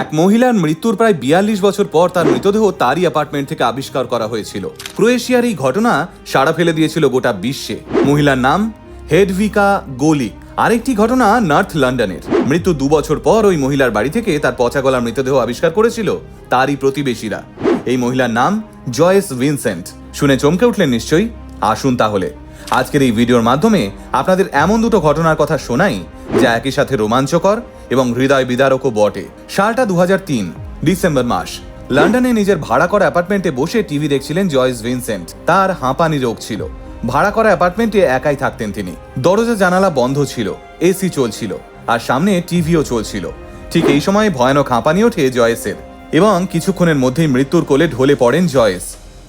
এক মহিলার মৃত্যুর প্রায় বিয়াল্লিশ বছর পর তার মৃতদেহ তারই অ্যাপার্টমেন্ট থেকে আবিষ্কার করা হয়েছিল। ক্রোয়েশিয়ার এই ঘটনা সাড়া ফেলে দিয়েছিল গোটা বিশ্বে। মহিলার নাম হেডভিকা গোলি আরেকটি ঘটনা নর্থ লন্ডনের। মৃত্যু দু বছর পর ওই মহিলার বাড়ি থেকে তার পচা গলা মৃতদেহ আবিষ্কার করেছিল তারই প্রতিবেশীরা। এই মহিলার নাম জয়েস ভিনসেন্ট। শুনে চমকে উঠলেন নিশ্চয়ই? আসুন তাহলে। আজকের এই ভিডিওর মাধ্যমে আপনাদের এমন দুটো ঘটনার কথা শোনাই যা একই সাথে রোমাঞ্চকর এবং হৃদয় বিদারকও বটে। সালটা দু হাজার তিন, ডিসেম্বর মাস। লন্ডনে নিজের ভাড়া করা অ্যাপার্টমেন্টে বসে টিভি দেখছিলেন জয়েস ভিনসেন্ট। তার হাঁপানি রোগ ছিল। ভাড়া করা অ্যাপার্টমেন্টে একাই থাকতেন তিনি। দরজা জানালা বন্ধ ছিল, এসি চলছিল, আর সামনে টিভিও চলছিল। ঠিক এই সময় ভয়ানক হাঁপানি ওঠে জয়েসের এবং কিছুক্ষণের মধ্যেই মৃত্যুর কোলে ঢলে পড়েন জয়েস।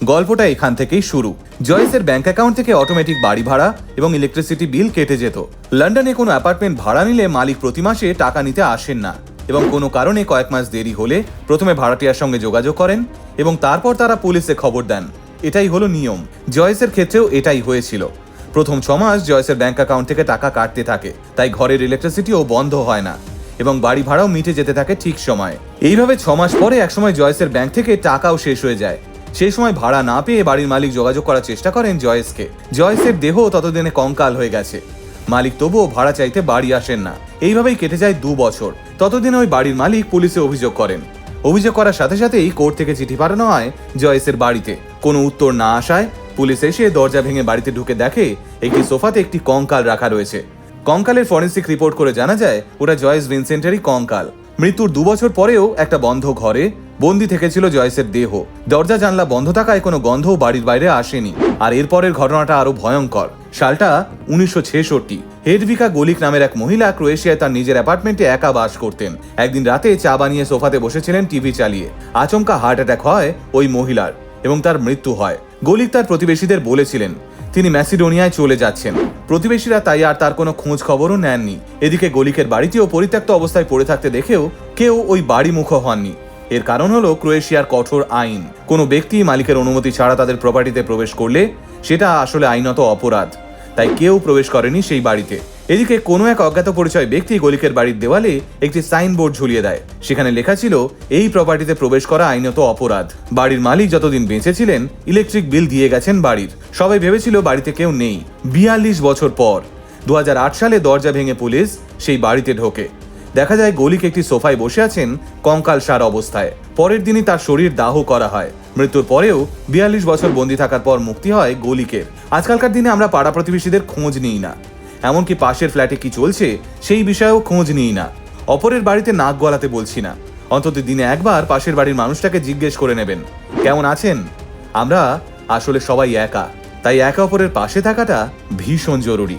গল্পটা এখান থেকেই শুরু। জয়েসের ব্যাংক অ্যাকাউন্ট থেকে অটোমেটিক বাড়ি ভাড়া এবং ইলেকট্রিসিটি বিল কেটে যেত। লন্ডনে কোনো অ্যাপার্টমেন্ট ভাড়া নিলে মালিক প্রতি মাসে টাকা নিতে আসেন না এবং কোনো কারণে কয়েক মাস দেরি হলে প্রথমে ভাড়াটিয়ার সঙ্গে যোগাযোগ করেন এবং তারপর তারা পুলিশে খবর দেন। এটাই হলো নিয়ম। জয়েসের ক্ষেত্রেও এটাই হয়েছিল। প্রথম ছ মাস জয়েসের ব্যাংক অ্যাকাউন্ট থেকে টাকা কাটতে থাকে, তাই ঘরের ইলেকট্রিসিটিও বন্ধ হয় না এবং বাড়ি ভাড়াও মিটে যেতে থাকে ঠিক সময়। এইভাবে ছ মাস পরে একসময় জয়েসের ব্যাংক থেকে টাকাও শেষ হয়ে যায় সেই সময় ভাড়া না পেয়ে বাড়ির মালিক যোগাযোগ করার চেষ্টা করেন জয়েসকে জয়েসের দেহ ততদিনে কঙ্কাল হয়ে গেছে। মালিক তবুও ভাড়া চাইতে বাড়ি আসেন না। এইভাবেই কেটে যায় দু বছর। ততদিনে ওই বাড়ির মালিক পুলিশে অভিযোগ করেন। অভিযোগ করার সাথে সাথেই কোর্ট থেকে চিঠি পাঠানো হয় জয়েসের বাড়িতে। কোনো উত্তর না আসায় পুলিশ এসে দরজা ভেঙে বাড়িতে ঢুকে দেখে একটি সোফাতে একটি কঙ্কাল রাখা রয়েছে। কঙ্কালের ফরেন্সিক রিপোর্ট করে জানা যায়, ওটা জয়েস ভিনসেন্টেরই কঙ্কাল। মৃত্যুর দু বছর পরেও একটা বন্ধ ঘরে বন্দি থেকেছিল জয়েসের দেহ। দরজা, জানলা বন্ধ থাকায় কোনো গন্ধও বাড়ির বাইরে আসেনি। আর এরপরের ঘটনাটা আরও ভয়ঙ্কর। সালটা উনিশশো ছেষট্টি। হেডভিকা গোলিক নামের এক মহিলা ক্রোয়েশিয়ায় তার নিজের অ্যাপার্টমেন্টে একা বাস করতেন। একদিন রাতে চা বানিয়ে সোফাতে বসেছিলেন টিভি চালিয়ে। আচমকা হার্ট অ্যাটাক হয় ওই মহিলার এবং তার মৃত্যু হয়। গলিক তার প্রতিবেশীদের বলেছিলেন, তিনি ম্যাসিডোনিয়ায় চলে যাচ্ছেন। প্রতিবেশীরা তাই আর তার কোনো খোঁজ খবরও নেননি। এদিকে গলিকের বাড়িতেও পরিত্যক্ত অবস্থায় পড়ে থাকতে দেখেও কেউ ওই বাড়ি মুখ হননি। এর কারণ হলো ক্রোয়েশিয়ার কঠোর আইন। কোনো ব্যক্তি মালিকের অনুমতি ছাড়া তাদের প্রপার্টিতে প্রবেশ করলে সেটা আসলে আইনত অপরাধ। তাই কেউ প্রবেশ করেনি সেই বাড়িতে। এদিকে কোনো এক অজ্ঞাত পরিচয় ব্যক্তি গলিকের বাড়ির দেওয়ালে একটি সাইনবোর্ড ঝুলিয়ে দেয়। সেখানে লেখা ছিল, এই প্রপার্টিতে প্রবেশ করা আইনত অপরাধ। বাড়ির মালিক যতদিন বেঁচে ছিলেন ইলেকট্রিক বিল দিয়ে গেছেন বাড়ির। সবাই ভেবেছিল বাড়িতে কেউ নেই। বিয়াল্লিশ বছর পর দু হাজার আট সালে দরজা ভেঙে পুলিশ সেই বাড়িতে ঢোকে। দেখা যায় গলিক একটি সোফায় বসে আছেন কঙ্কাল সার অবস্থায়। পরের দিনই তার শরীর দাহ করা হয়। মৃত্যুর পরেও বিয়াল্লিশ বছর বন্দি থাকার পর মুক্তি হয় গলিকের আজকালকার দিনে আমরা পাড়া প্রতিবেশীদের খোঁজ নিই না। এমনকি পাশের ফ্ল্যাটে কি চলছে, সেই বিষয়েও খোঁজ নিই না। অপরের বাড়িতে নাক গলাতে বলছি না। অন্তত দিনে একবার পাশের বাড়ির মানুষটাকে জিজ্ঞেস করে নেবেন, কেমন আছেন? আমরা আসলে সবাই একা, তাই একে অপরের পাশে থাকাটা ভীষণ জরুরি।